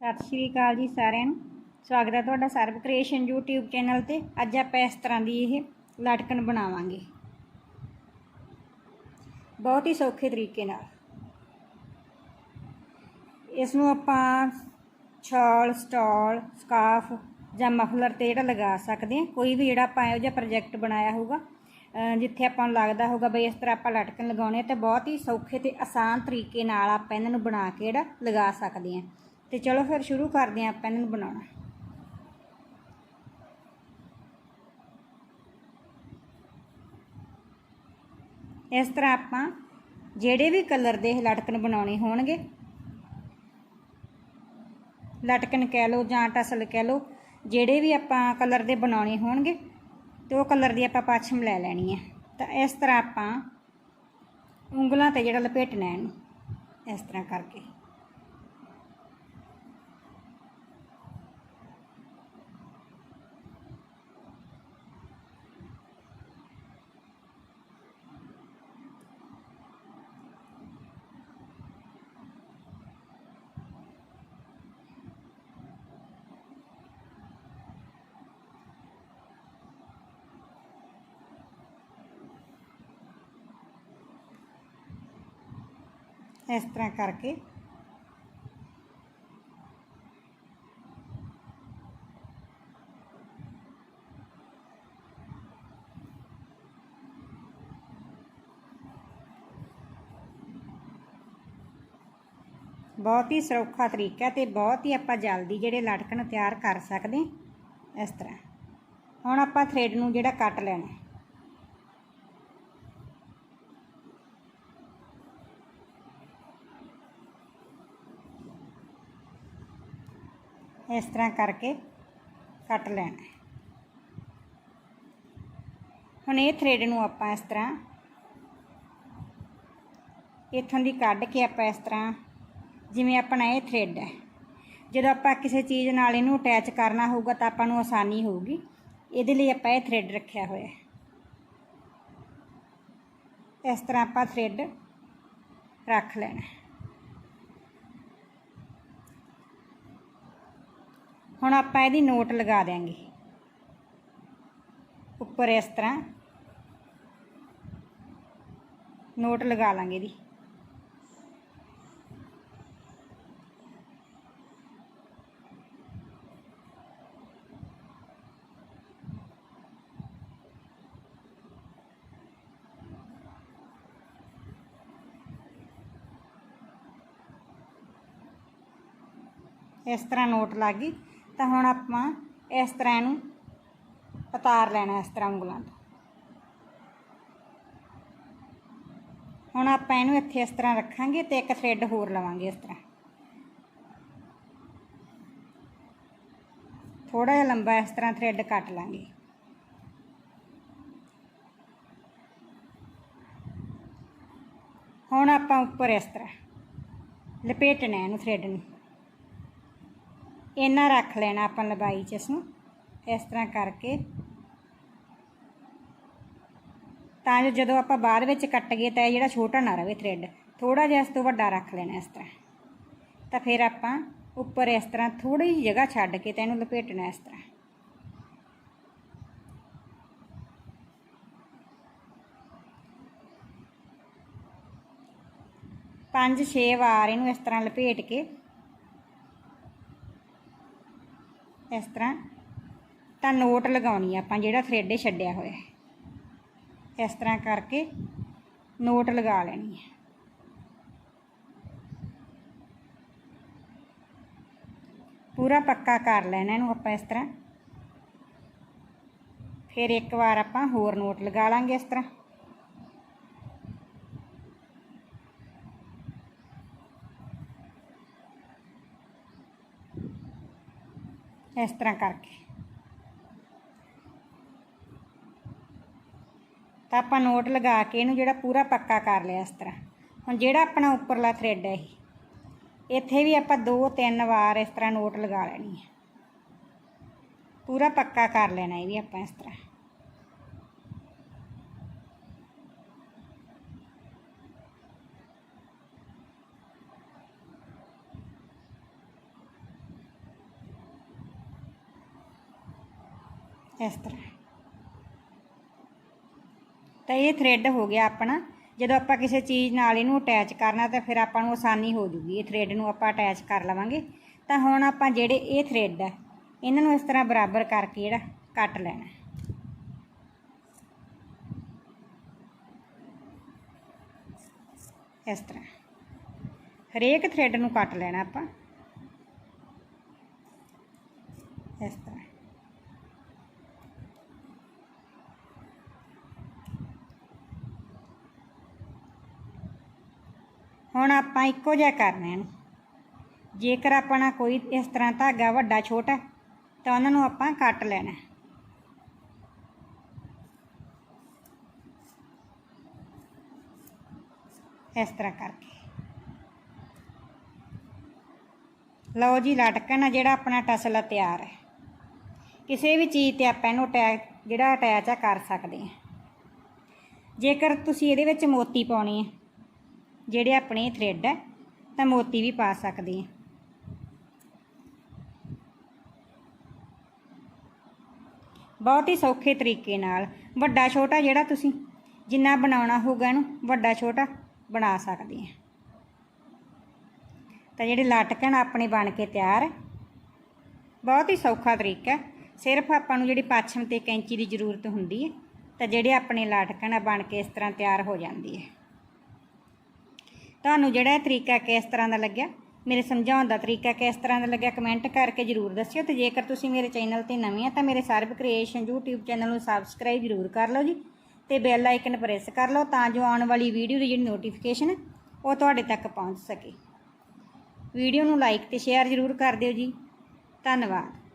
ਸਤਿ ਸ਼੍ਰੀ ਅਕਾਲ ਜੀ ਸਾਰਿਆਂ ਨੂੰ। ਸਵਾਗਤ ਹੈ ਤੁਹਾਡਾ ਸਰਵ ਕ੍ਰੀਏਸ਼ਨ YouTube ਚੈਨਲ ਤੇ। ਅੱਜ ਆਪਾਂ ਇਸ ਤਰ੍ਹਾਂ ਦੀ ਇਹ ਲਟਕਣ ਬਣਾਵਾਂਗੇ। ਬਹੁਤ ਹੀ ਸੌਖੇ ਤਰੀਕੇ ਨਾਲ। ਇਸ ਨੂੰ ਆਪਾਂ ਛਾਲ, ਸਟਾਲ ਸਕਾਫ ਜਾਂ ਮਫਲਰ ਤੇ ਜਿਹੜਾ ਲਗਾ ਸਕਦੇ ਹਾਂ। ਕੋਈ ਵੀ ਜਿਹੜਾ ਆਪਾਂ ਇਹੋ ਜਿਹਾ ਪ੍ਰੋਜੈਕਟ ਬਣਾਇਆ ਹੋਊਗਾ ਜਿੱਥੇ ਆਪਾਂ ਨੂੰ ਲੱਗਦਾ ਹੋਊਗਾ ਬਈ ਇਸ ਤਰ੍ਹਾਂ ਆਪਾਂ ਲਟਕਣ ਲਗਾਉਣੇ ਆ, ਤੇ ਬਹੁਤ ਹੀ ਸੌਖੇ ਤੇ ਆਸਾਨ ਤਰੀਕੇ ਨਾਲ ਆਪਾਂ ਇਹਨਾਂ ਨੂੰ ਬਣਾ ਕੇ ਜਿਹੜਾ ਲਗਾ ਸਕਦੇ ਹਾਂ। ਤੇ ਚਲੋ ਫਿਰ ਸ਼ੁਰੂ ਕਰਦੇ ਹਾਂ ਆਪਾਂ ਇਹਨਾਂ ਨੂੰ ਬਣਾਉਣਾ। ਇਸ ਤਰ੍ਹਾਂ ਆਪਾਂ ਜਿਹੜੇ ਵੀ ਕਲਰ ਦੇ ਲਟਕਣ ਬਣਾਉਣੇ ਹੋਣਗੇ, ਲਟਕਣ ਕਹਿ ਲਓ ਜਾਂ ਟਸਲ ਕਹਿ ਲਓ, ਜਿਹੜੇ ਵੀ ਆਪਾਂ ਕਲਰ ਦੇ ਬਣਾਉਣੇ ਹੋਣਗੇ, ਤੇ ਉਹ ਕਲਰ ਦੀ ਆਪਾਂ ਪਾਛਮ ਲੈ ਲੈਣੀ ਹੈ। ਤਾਂ ਇਸ ਤਰ੍ਹਾਂ ਆਪਾਂ ਉਂਗਲਾਂ ਤੇ ਜਿਹੜਾ ਲਪੇਟਣਾ ਇਹਨੂੰ, ਇਸ ਤਰ੍ਹਾਂ ਕਰਕੇ। ਇਸ ਤਰ੍ਹਾਂ ਕਰਕੇ। ਬਹੁਤ ਹੀ ਸੌਖਾ ਤਰੀਕਾ ਤੇ ਬਹੁਤ ਹੀ ਆਪਾਂ ਜਲਦੀ ਜਿਹੜੇ ਲਟਕਣ ਤਿਆਰ ਕਰ ਸਕਦੇ ਇਸ ਤਰ੍ਹਾਂ। ਹੁਣ ਆਪਾਂ ਥ੍ਰੈਡ ਨੂੰ ਜਿਹੜਾ ਕੱਟ ਲੈਣਾ ਇਸ ਤਰ੍ਹਾਂ ਕਰਕੇ ਕੱਟ ਲੈਣਾ। ਹੁਣ ਇਹ ਥ੍ਰੈਡ ਨੂੰ ਆਪਾਂ ਇਸ ਤਰ੍ਹਾਂ ਇੱਥੋਂ ਦੀ ਕੱਢ ਕੇ ਆਪਾਂ ਇਸ ਤਰ੍ਹਾਂ ਜਿਵੇਂ ਆਪਣਾ ਇਹ ਥ੍ਰੈਡ ਹੈ। ਜਦੋਂ ਆਪਾਂ ਕਿਸੇ ਚੀਜ਼ ਨਾਲ ਇਹਨੂੰ ਅਟੈਚ ਕਰਨਾ ਹੋਊਗਾ ਤਾਂ ਆਪਾਂ ਨੂੰ ਆਸਾਨੀ ਹੋਊਗੀ। ਇਹਦੇ ਲਈ ਆਪਾਂ ਇਹ ਥ੍ਰੈਡ ਰੱਖਿਆ ਹੋਇਆ ਹੈ। ਇਸ ਤਰ੍ਹਾਂ ਆਪਾਂ ਥ੍ਰੈਡ ਰੱਖ ਲੈਣਾ। ਹੁਣ ਆਪਾਂ ਇਹਦੀ ਨੋਟ ਲਗਾ ਦਿਆਂਗੇ। ਉੱਪਰ ਇਸ ਤਰ੍ਹਾਂ। ਨੋਟ ਲਗਾ ਲਾਂਗੇ ਇਹਦੀ। ਇਸ ਤਰ੍ਹਾਂ ਨੋਟ ਲੱਗ ਗਈ। ਤਾਂ ਹੁਣ ਆਪਾਂ ਇਸ ਤਰ੍ਹਾਂ ਇਹਨੂੰ ਉਤਾਰ ਲੈਣਾ ਇਸ ਤਰ੍ਹਾਂ ਉਂਗਲਾਂ ਤੋਂ। ਹੁਣ ਆਪਾਂ ਇਹਨੂੰ ਇੱਥੇ ਇਸ ਤਰ੍ਹਾਂ ਰੱਖਾਂਗੇ ਤੇ ਇੱਕ ਥ੍ਰੈਡ ਹੋਰ ਲਵਾਂਗੇ ਇਸ ਤਰ੍ਹਾਂ। ਥੋੜਾ ਜਿਹਾ ਲੰਬਾ ਇਸ ਤਰ੍ਹਾਂ ਥ੍ਰੈਡ ਕੱਟ ਲਾਂਗੇ। ਹੁਣ ਆਪਾਂ ਉੱਪਰ ਇਸ ਤਰ੍ਹਾਂ ਲਪੇਟਣਾ ਇਹਨੂੰ ਥ੍ਰੈਡ ਨੂੰ। ਇੰਨਾ ਰੱਖ ਲੈਣਾ ਆਪਾਂ ਲਬਾਈ ਚ ਇਸ ਨੂੰ ਇਸ ਤਰ੍ਹਾਂ ਕਰਕੇ। ਤਾਂ ਜੋ ਜਦੋਂ ਆਪਾਂ ਬਾਅਦ ਵਿੱਚ ਕੱਟ ਗਏ ਤਾਂ ਇਹ ਜਿਹੜਾ ਛੋਟਾ ਨਾ ਰਵੇ ਥ੍ਰੈਡ ਥੋੜਾ ਜਿਹਾ ਇਸ ਤੋਂ ਵੱਡਾ ਰੱਖ ਲੈਣਾ ਇਸ ਤਰ੍ਹਾਂ। ਤਾਂ ਫਿਰ ਆਪਾਂ ਉੱਪਰ ਇਸ ਤਰ੍ਹਾਂ ਥੋੜੀ ਜਿਹੀ ਜਗ੍ਹਾ ਛੱਡ ਕੇ ਤਾਂ ਇਹਨੂੰ ਲਪੇਟਣਾ ਇਸ ਤਰ੍ਹਾਂ। ਪੰਜ ਛੇ ਵਾਰ ਇਹਨੂੰ ਇਸ ਤਰ੍ਹਾਂ ਲਪੇਟ ਕੇ ਇਸ ਤਰ੍ਹਾਂ ਤਾਂ ਨੋਟ ਲਗਾਉਣੀ ਆ ਆਪਾਂ ਜਿਹੜਾ ਥ੍ਰੈਡ ਛੱਡਿਆ ਹੋਇਆ ਹੈ। ਇਸ ਤਰ੍ਹਾਂ ਕਰਕੇ ਨੋਟ ਲਗਾ ਲੈਣੀ ਹੈ। ਪੂਰਾ ਪੱਕਾ ਕਰ ਲੈਣਾ ਇਹਨੂੰ ਆਪਾਂ ਇਸ ਤਰ੍ਹਾਂ। ਫਿਰ ਇੱਕ ਵਾਰ ਆਪਾਂ ਹੋਰ ਨੋਟ ਲਗਾ ਲਾਂਗੇ ਇਸ ਤਰ੍ਹਾਂ। ਇਸ ਤਰ੍ਹਾਂ ਕਰਕੇ। ਤਾਂ ਆਪਾਂ ਨੋਟ ਲਗਾ ਕੇ ਇਹਨੂੰ ਜਿਹੜਾ ਪੂਰਾ ਪੱਕਾ ਕਰ ਲਿਆ ਇਸ ਤਰ੍ਹਾਂ। ਹੁਣ ਜਿਹੜਾ ਆਪਣਾ ਉੱਪਰਲਾ ਥ੍ਰੈਡ ਹੈ ਇਹ, ਇੱਥੇ ਵੀ ਆਪਾਂ ਦੋ ਤਿੰਨ ਵਾਰ ਇਸ ਤਰ੍ਹਾਂ ਨੋਟ ਲਗਾ ਲੈਣੀ ਹੈ। ਪੂਰਾ ਪੱਕਾ ਕਰ ਲੈਣਾ ਇਹ ਵੀ ਆਪਾਂ ਇਸ ਤਰ੍ਹਾਂ। ਇਸ ਤਰ੍ਹਾਂ। ਤਾਂ ਇਹ ਥ੍ਰੈਡ ਹੋ ਗਿਆ ਆਪਣਾ। ਜਦੋਂ ਆਪਾਂ ਕਿਸੇ ਚੀਜ਼ ਨਾਲ ਇਹਨੂੰ ਅਟੈਚ ਕਰਨਾ, ਤਾਂ ਫਿਰ ਆਪਾਂ ਨੂੰ ਆਸਾਨੀ ਹੋ ਜੂਗੀ। ਇਹ ਥ੍ਰੈਡ ਨੂੰ ਆਪਾਂ ਅਟੈਚ ਕਰ ਲਵਾਂਗੇ। ਤਾਂ ਹੁਣ ਆਪਾਂ ਜਿਹੜੇ ਇਹ ਥ੍ਰੈਡ ਆ, ਇਹਨਾਂ ਨੂੰ ਇਸ ਤਰ੍ਹਾਂ ਬਰਾਬਰ ਕਰਕੇ ਜਿਹੜਾ ਕੱਟ ਲੈਣਾ। ਇਸ ਤਰ੍ਹਾਂ। ਹਰੇਕ ਥ੍ਰੈਡ ਨੂੰ ਕੱਟ ਲੈਣਾ ਆਪਾਂ। ਇਸ ਤਰ੍ਹਾਂ। ਹੁਣ ਆਪਾਂ ਇੱਕੋ ਜਿਹਾ ਕਰਨਾ ਇਹਨੂੰ। ਜੇਕਰ ਆਪਣਾ ਕੋਈ ਇਸ ਤਰ੍ਹਾਂ ਧਾਗਾ ਵੱਡਾ ਛੋਟਾ ਤਾਂ ਉਹਨਾਂ ਨੂੰ ਆਪਾਂ ਕੱਟ ਲੈਣਾ ਇਸ ਤਰ੍ਹਾਂ ਕਰਕੇ। ਲਓ ਜੀ, ਲਟਕਣ ਆ ਜਿਹੜਾ ਆਪਣਾ ਟਸਲਾ ਤਿਆਰ ਹੈ। ਕਿਸੇ ਵੀ ਚੀਜ਼ ਤੇ ਆਪਾਂ ਇਹਨੂੰ ਅਟੈਚ ਜਿਹੜਾ ਅਟੈਚ ਆ, ਕਰ ਸਕਦੇ ਹਾਂ। ਜੇਕਰ ਤੁਸੀਂ ਇਹਦੇ ਵਿੱਚ ਮੋਤੀ ਪਾਉਣੀ ਹੈ ਜਿਹੜੇ ਆਪਣੇ ਥ੍ਰੈਡ ਹੈ ਤਾਂ ਮੋਤੀ ਵੀ ਪਾ ਸਕਦੇ ਹਾਂ। ਬਹੁਤ ਹੀ ਸੌਖੇ ਤਰੀਕੇ ਨਾਲ ਵੱਡਾ ਛੋਟਾ ਜਿਹੜਾ ਤੁਸੀਂ ਜਿੰਨਾ ਬਣਾਉਣਾ ਹੋਊਗਾ ਇਹਨੂੰ ਵੱਡਾ ਛੋਟਾ ਬਣਾ ਸਕਦੇ ਆ ਤਾਂ ਜਿਹੜੇ ਲਟਕਣ ਆਪਣੇ ਬਣ ਕੇ ਤਿਆਰ ਬਹੁਤ ਹੀ ਸੌਖਾ ਤਰੀਕਾ ਸਿਰਫ ਆਪਾਂ ਨੂੰ ਜਿਹੜੀ ਪਾਛਮ ਤੇ ਕੈਂਚੀ ਦੀ ਜ਼ਰੂਰਤ ਹੁੰਦੀ ਹੈ, ਤਾਂ ਜਿਹੜੇ ਆਪਣੇ ਲਟਕਣ ਆ ਬਣ ਕੇ ਇਸ ਤਰ੍ਹਾਂ ਤਿਆਰ ਹੋ ਜਾਂਦੀ ਹੈ। ਤੁਹਾਨੂੰ ਜਿਹੜਾ ਇਹ ਤਰੀਕਾ ਕਿਸ ਤਰ੍ਹਾਂ ਦਾ ਲੱਗਿਆ? ਮੇਰੇ ਸਮਝਾਉਣ ਦਾ ਤਰੀਕਾ ਕਿਸ ਤਰ੍ਹਾਂ ਦਾ ਲੱਗਿਆ? ਕਮੈਂਟ ਕਰਕੇ ਜਰੂਰ ਦੱਸਿਓ ਤੇ ਜੇਕਰ ਤੁਸੀਂ ਮੇਰੇ ਚੈਨਲ ਤੇ ਨਵੇਂ ਆ ਤਾਂ ਮੇਰੇ ਸਰਬ ਕ੍ਰੀਏਸ਼ਨ YouTube ਚੈਨਲ ਨੂੰ ਸਬਸਕ੍ਰਾਈਬ ਜਰੂਰ ਕਰ ਲਓ ਜੀ ਤੇ ਬੈਲ ਆਈਕਨ ਪ੍ਰੈਸ ਕਰ ਲਓ ਤਾਂ ਜੋ ਆਉਣ ਵਾਲੀ ਵੀਡੀਓ ਦੀ ਜਿਹੜੀ ਨੋਟੀਫਿਕੇਸ਼ਨ ਉਹ ਤੁਹਾਡੇ ਤੱਕ ਪਹੁੰਚ ਸਕੇ। ਵੀਡੀਓ ਨੂੰ ਲਾਈਕ ਤੇ ਸ਼ੇਅਰ ਜਰੂਰ ਕਰ ਦਿਓ ਜੀ। ਧੰਨਵਾਦ।